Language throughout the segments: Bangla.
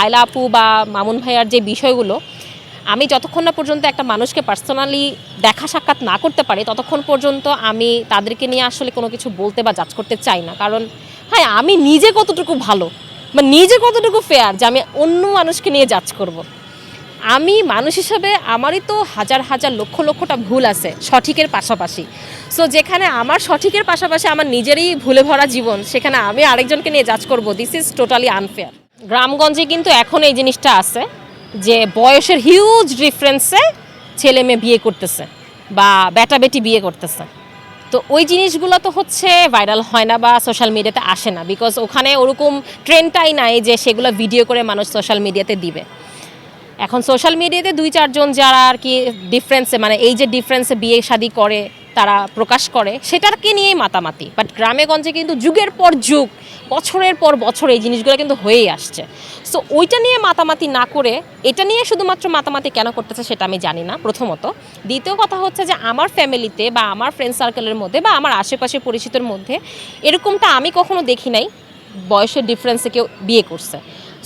আয়লা আপু বা মামুন ভাইয়ার যে বিষয়গুলো, আমি যতক্ষণ না পর্যন্ত একটা মানুষকে পার্সোনালি দেখা সাক্ষাৎ না করতে পারি, ততক্ষণ পর্যন্ত আমি তাদেরকে নিয়ে আসলে কোনো কিছু বলতে বা জাজ করতে চাই না। কারণ হ্যাঁ আমি নিজে কতটুকু ভালো বা নিজে কতটুকু ফেয়ার যে আমি অন্য মানুষকে নিয়ে জাজ করব। আমি মানুষ হিসাবে আমারই তো হাজার হাজার লক্ষ লক্ষটা ভুল আছে সঠিকের পাশাপাশি। সো যেখানে আমার সঠিকের পাশাপাশি আমার নিজেরই ভুলে ভরা জীবন, সেখানে আমি আরেকজনকে নিয়ে জাজ করব। দিস ইজ টোটালি আনফেয়ার গ্রামগঞ্জে কিন্তু এখন এই জিনিসটা আছে যে বয়সের হিউজ ডিফারেন্সে ছেলে মেয়ে বিয়ে করতেছে বা বেটা বেটি বিয়ে করতেছে। তো ওই জিনিসগুলো তো হচ্ছে ভাইরাল হয় না বা সোশ্যাল মিডিয়াতে আসে না বিকজ ওখানে ওরকম ট্রেন্ডটাই নাই যে সেগুলো ভিডিও করে মানুষ সোশ্যাল মিডিয়াতে দিবে। এখন সোশ্যাল মিডিয়াতে দুই চারজন যারা আর কি ডিফারেন্সে মানে এই যে ডিফারেন্সে বিয়ে শাদি করে তারা প্রকাশ করে, সেটাকে নিয়েই মাতামাতি। বাট গ্রামে গঞ্জে কিন্তু যুগের পর যুগ, বছরের পর বছর এই জিনিসগুলো কিন্তু হয়েই আসছে। সো ওইটা নিয়ে মাতামাতি না করে, এটা নিয়ে শুধুমাত্র মাতামাতি কেন করতেছে সেটা আমি জানি না, প্রথমত। দ্বিতীয় কথা হচ্ছে যে, আমার ফ্যামিলিতে বা আমার ফ্রেন্ড সার্কেলের মধ্যে বা আমার আশেপাশে পরিচিতর মধ্যে এরকমটা আমি কখনো দেখি নাই, বয়সের ডিফারেন্সে কেউ বিয়ে করছে।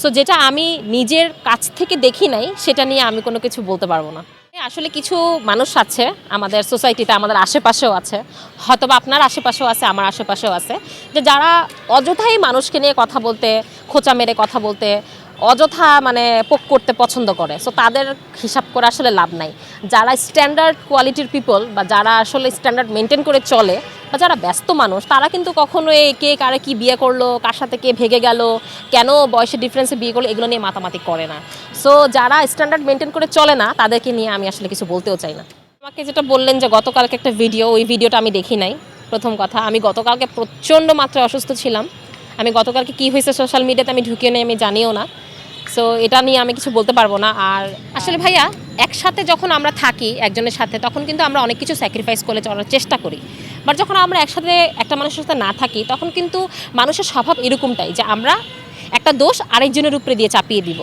সো যেটা আমি নিজের কাছ থেকে দেখি নাই, সেটা নিয়ে আমি কোনো কিছু বলতে পারব না। আসলে কিছু মানুষ আছে, আমাদের সোসাইটিতে আমাদের আশেপাশেও আছে হয়তো বা আপনার আশেপাশেও আছে, আমার আশেপাশেও আছে, যে যারা অযথাই মানুষকে নিয়ে কথা বলতে, খোঁচা মেরে কথা বলতে, অযথা মানে পোক করতে পছন্দ করে সো তাদের হিসাব করে আসলে লাভ নাই। যারা স্ট্যান্ডার্ড কোয়ালিটির পিপল বা যারা আসলে স্ট্যান্ডার্ড মেনটেন করে চলে বা যারা ব্যস্ত মানুষ, তারা কিন্তু কখনো এই কে কারে কি বিয়ে করল, কার সাথে কে ভেগে গেল, কেন বয়সের ডিফারেন্সে বিয়ে করল, এগুলো নিয়ে মাতামাতি করে না। সো যারা স্ট্যান্ডার্ড মেনটেন করে চলে না, তাদেরকে নিয়ে আমি আসলে কিছু বলতেও চাই না। আমাকে যেটা বললেন যে গতকালকে একটা ভিডিও ওই ভিডিওটা আমি দেখি নাই, প্রথম কথা। আমি গতকালকে প্রচণ্ড মাত্রায় অসুস্থ ছিলাম। আমি গতকালকে কী হয়েছে সোশ্যাল মিডিয়াতে আমি ঢুকিয়ে নেই, আমি জানিও না। সো এটা নিয়ে আমি কিছু বলতে পারব না। আর আসলে ভাইয়া একসাথে যখন আমরা থাকি একজনের সাথে, তখন কিন্তু আমরা অনেক কিছু স্যাক্রিফাইস করে চলার চেষ্টা করি। বাট যখন আমরা একসাথে একটা মানুষের সাথে না থাকি, তখন কিন্তু মানুষের স্বভাব এরকমটাই যে আমরা একটা দোষ আরেকজনের উপরে দিয়ে চাপিয়ে দিব।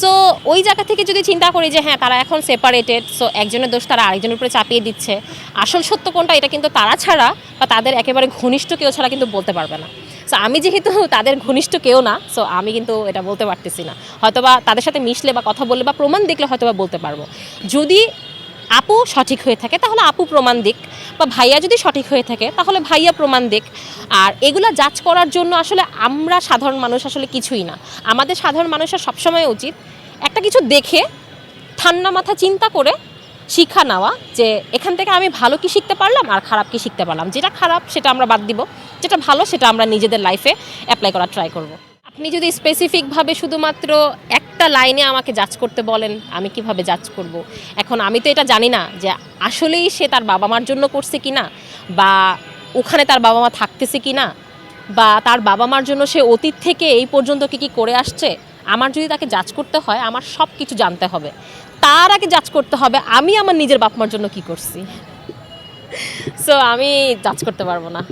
সো ওই জায়গা থেকে যদি চিন্তা করি যে হ্যাঁ তারা এখন সেপারেটেড সো একজনের দোষ তারা আরেকজনের উপরে চাপিয়ে দিচ্ছে, আসল সত্য কোনটা এটা কিন্তু তারা ছাড়া বা তাদের একেবারে ঘনিষ্ঠ কেউ ছাড়া কিন্তু বলতে পারবে না। সো আমি যেহেতু তাদের ঘনিষ্ঠ কেউ না সো আমি কিন্তু এটা বলতে পারতেছি না। হয়তোবা তাদের সাথে মিশলে বা কথা বললে বা প্রমাণ দেখলে হয়তোবা বলতে পারব। যদি আপু সঠিক হয়ে থাকে, তাহলে আপু প্রমাণ দিক বা ভাইয়া যদি সঠিক হয়ে থাকে, তাহলে ভাইয়া প্রমাণ দিক। আর এগুলা যাচ করার জন্য আসলে আমরা সাধারণ মানুষ আসলে কিছুই না। আমাদের সাধারণ মানুষের সবসময় উচিত একটা কিছু দেখে, ঠান্ডা মাথা চিন্তা করে শিক্ষা নেওয়া যে এখান থেকে আমি ভালো কি শিখতে পারলাম আর খারাপ কি শিখতে পারলাম। যেটা খারাপ সেটা আমরা বাদ দিব। যেটা ভালো সেটা আমরা নিজেদের লাইফে অ্যাপ্লাই করার ট্রাই করব। আপনি যদি স্পেসিফিকভাবে শুধুমাত্র একটা লাইনে আমাকে জাজ করতে বলেন, আমি কীভাবে জাজ করব। এখন আমি তো এটা জানি না যে আসলেই সে তার বাবা মার জন্য করছে কি না বা ওখানে তার বাবা মা থাকতেছে কি না বা তার বাবা মার জন্য সে অতীত থেকে এই পর্যন্ত কি কি করে আসছে, আমার যদি তাকে জাজ করতে হয়, আমার সব কিছু জানতে হবে। তার আগে জাজ করতে হবে, আমি আমার নিজের বাপ মার জন্য কি করছি? সো আমি জাজ করতে পারব না।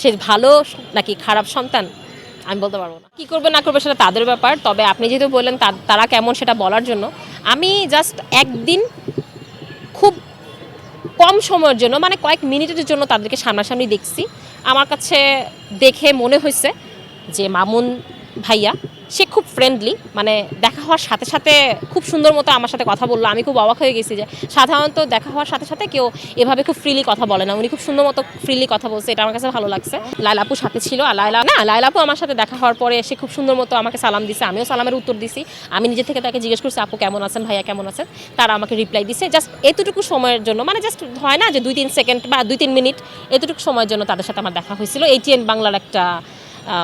সে ভালো নাকি খারাপ সন্তান? আমি বলতে পারব না। কী করবে না করবে সেটা তাদের ব্যাপার, তবে আপনি যেহেতু বললেন তারা কেমন সেটা বলার জন্য, আমি জাস্ট একদিন খুব কম সময়ের জন্য মানে কয়েক মিনিটের জন্য তাদেরকে সামনাসামনি দেখছি। আমার কাছে দেখে মনে হয়েছে যে মামুন ভাইয়া সে খুব ফ্রেন্ডলি মানে দেখা হওয়ার সাথে সাথে খুব সুন্দর মতো আমার সাথে কথা বলল। আমি খুব অবাক হয়ে গেছি যে সাধারণত দেখা হওয়ার সাথে সাথে কেউ এভাবে খুব ফ্রিলি কথা বলে না। উনি খুব সুন্দর মতো ফ্রিলি কথা বলছে, এটা আমার কাছে ভালো লাগছে। লাইলাপু সাথে ছিল আর লাইলা না লাইলাপু আমার সাথে দেখা হওয়ার পরে সে খুব সুন্দর মতো আমাকে সালাম দিছে। আমিও সালামের উত্তর দিছি। আমি নিজে থেকে তাকে জিজ্ঞেস করছি, আপু, কেমন আছেন? ভাইয়া কেমন আছেন? তারা আমাকে রিপ্লাই দিছে। জাস্ট এতটুকু সময়ের জন্য মানে জাস্ট হয় না যে দুই তিন সেকেন্ড বা দুই তিন মিনিট এতটুকু সময়ের জন্য তাদের সাথে আমার দেখা হয়েছিল। এইটিএন বাংলার একটা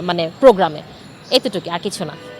মানে প্রোগ্রামে এতটুকু আর কিছু না।